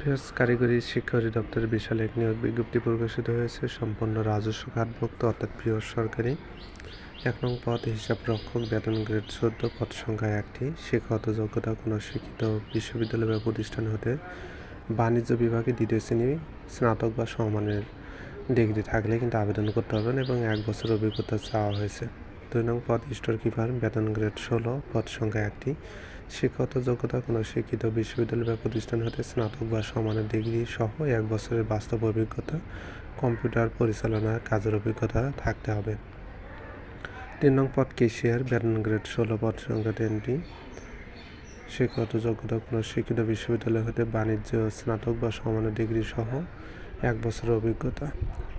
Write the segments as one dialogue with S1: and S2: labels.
S1: Face কারিগরি শিক্ষা অধিদপ্তরের বিশাল এক নিয়োগ বিজ্ঞপ্তি প্রকাশিত হয়েছে। সম্পূর্ণ রাজস্ব খাতভুক্ত অর্থাৎ প্রিয় সরকারি। এক নং পদ, হিসাব রক্ষক, বেতন গ্রেড চোদ্দ, পদ সংখ্যা একটি। শিক্ষাগত যোগ্যতা কোনো শিক্ষিত বিশ্ববিদ্যালয় বা প্রতিষ্ঠান হতে বাণিজ্য বিভাগে দ্বিতীয় শ্রেণি স্নাতক বা সমমানের ডিগ্রি থাকলে কিন্তু আবেদন করতে পারবেন এবং এক বছর অভিজ্ঞতা চাওয়া হয়েছে। দুই নং পদ স্টোর কিপার বেতন গ্রেড ষোলো, পদ সংখ্যা একটি। শিক্ষাগত যোগ্যতা কোনো শিক্ষিত বিশ্ববিদ্যালয় বা প্রতিষ্ঠান হতে স্নাতক বা সমানের ডিগ্রি সহ এক বছরের বাস্তব অভিজ্ঞতা, কম্পিউটার পরিচালনার কাজের অভিজ্ঞতা থাকতে হবে। তিন নং পদ কেশিয়ার, বেতন গ্রেড ষোলো, পদ সংখ্যা তিনটি। শিক্ষাগত যোগ্যতা কোনো শিক্ষিত বিশ্ববিদ্যালয় হতে বাণিজ্য, স্নাতক বা সমানের ডিগ্রি সহ এক বছরের অভিজ্ঞতা।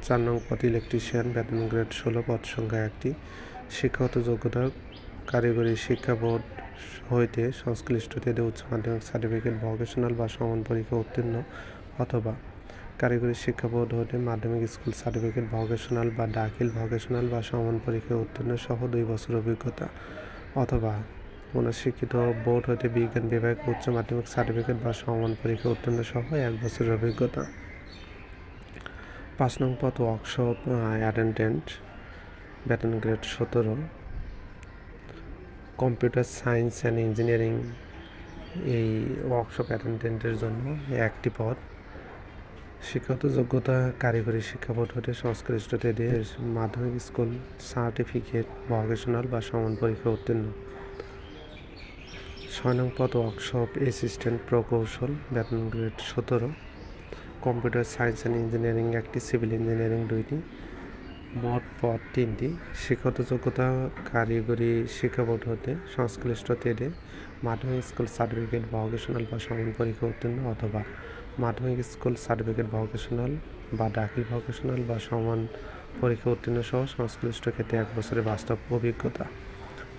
S1: চার নং পদ ইলেকট্রিশিয়ান, বেতন গ্রেড ষোলো, পদ সংখ্যা একটি। শিক্ষাগত যোগ্যতা কারিগরি শিক্ষা বোর্ড হইতে সংশ্লিষ্ট তেদে উচ্চ মাধ্যমিক সার্টিফিকেট ভোকেশনাল বা সমান পরীক্ষা উত্তীর্ণ অথবা কারিগরি শিক্ষা বোর্ড হতে মাধ্যমিক স্কুল সার্টিফিকেট ভোকেশনাল বা দাখিল ভোকেশনাল বা সমান পরীক্ষা উত্তীর্ণ সহ দুই বছর অভিজ্ঞতা অথবা কোনো শিক্ষিত বোর্ড হতে বিজ্ঞান বিভাগ উচ্চ মাধ্যমিক সার্টিফিকেট বা সমান পরীক্ষা উত্তীর্ণ সহ এক বছরের অভিজ্ঞতা। পাঁচ নং পথ ওয়ার্কশপ অ্যাটেন্ডেন্ট বেতন গ্রেড সতেরো। কম্পিউটার সায়েন্স অ্যান্ড ইঞ্জিনিয়ারিং এই ওয়ার্কশপ অ্যাটেন্ডেন্টের জন্য একটি পদ। শিক্ষাগত যোগ্যতা, কারিগরি শিক্ষা বোর্ড হতে সংশ্লিষ্ট দেশ মাধ্যমিক স্কুল সার্টিফিকেট ভকেশনাল বা সমান পরীক্ষা উত্তীর্ণ। ছয় নং পদ ওয়ার্কশপ অ্যাসিস্ট্যান্ট প্রকৌশল বেতন গ্রেড সতেরো। কম্পিউটার সায়েন্স অ্যান্ড ইঞ্জিনিয়ারিং একটি সিভিল ইঞ্জিনিয়ারিং দুইটি। মোট পদ তিনটি। শিক্ষাগত যোগ্যতা কারিগরি শিক্ষা বোর্ড হতে সংশ্লিষ্ট তেডে মাধ্যমিক স্কুল সার্টিফিকেট ভকেশনাল বা সমান পরীক্ষা উত্তীর্ণ অথবা মাধ্যমিক স্কুল সার্টিফিকেট ভকেশনাল বা দাখিল ভকেশনাল বা সমান পরীক্ষা উত্তীর্ণ সহ সংশ্লিষ্ট ক্ষেত্রে এক বছরের বাস্তব অভিজ্ঞতা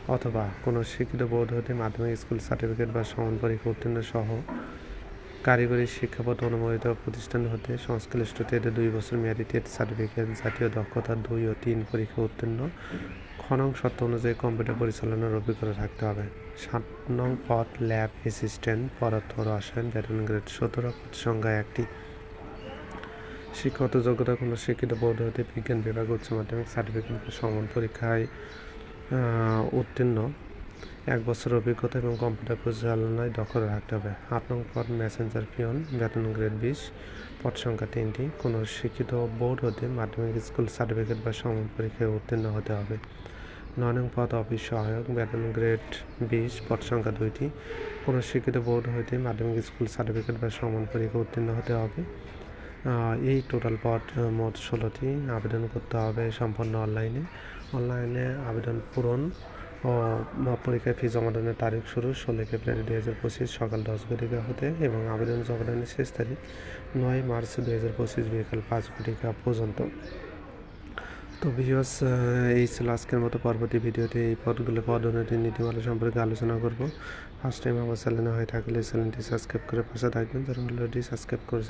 S1: অথবা কোনো শিক্ষিত বোর্ড হতে মাধ্যমিক স্কুল সার্টিফিকেট বা সমান পরীক্ষা উত্তীর্ণ সহ কারিগরি শিক্ষাপদ অনুমোদিত প্রতিষ্ঠান হতে সংশ্লিষ্ট টেটে দুই বছর মেয়াদী টেট সার্টিফিকেট, জাতীয় দক্ষতা দুই ও তিন পরীক্ষা উত্তীর্ণ। খ নং শর্ত অনুযায়ী কম্পিউটার পরিচালনার অভিজ্ঞতা থাকতে হবে। সাত নং পদ, ল্যাব অ্যাসিস্ট্যান্ট, পদার্থ রসায়ন বেতন গ্রেড সতেরো পদ সংখ্যা একটি। শিক্ষাগত যোগ্যতা কোনো শিক্ষিত বোর্ড হতে বিজ্ঞান বিভাগ উচ্চ মাধ্যমিক সার্টিফিকেট সমান পরীক্ষায় উত্তীর্ণ। এক বছর অভিজ্ঞতা এবং কম্পিউটার পরিচালনায় দখল রাখতে হবে। আট নং পদ মেসেঞ্জার পিয়ন, বেতন গ্রেড বিশ, পদ সংখ্যা তিনটি। কোনো শিক্ষিত বোর্ড হতে মাধ্যমিক স্কুল সার্টিফিকেট বা সমান পরীক্ষায় উত্তীর্ণ হতে হবে। নয় নং পদ, অফিস সহায়ক, বেতন গ্রেড বিশ, পদ সংখ্যা দুইটি। কোনো শিক্ষিত বোর্ড হইতে মাধ্যমিক স্কুল সার্টিফিকেট বা সমান পরীক্ষা উত্তীর্ণ হতে হবে। এই টোটাল পদ মোট ষোলোটি। আবেদন করতে হবে সম্পূর্ণ অনলাইনে। অনলাইনে আবেদন পূরণ পরীক্ষার ফি জমাদানের তারিখ শুরু ষোলো ফেব্রুয়ারি দুই হাজার পঁচিশ, সকাল দশ ঘটিকা হতে এবং আবেদন জমাদানের শেষ তারিখ নয় মার্চ দুই হাজার পঁচিশ বিকাল পাঁচ ঘটিকা পর্যন্ত। তো ভিউয়ার্স এই ছিল আজকের মতো পরবর্তী ভিডিওতে। এই পদগুলো পদোন্নতি নীতিমালা সম্পর্কে আলোচনা করব। ফার্স্ট টাইম আমার চ্যানেলে হয়ে থাকলে চ্যানেলটি সাবস্ক্রাইব করে পাশে থাকবেন। যারা অলরেডি সাবস্ক্রাইব করেছেন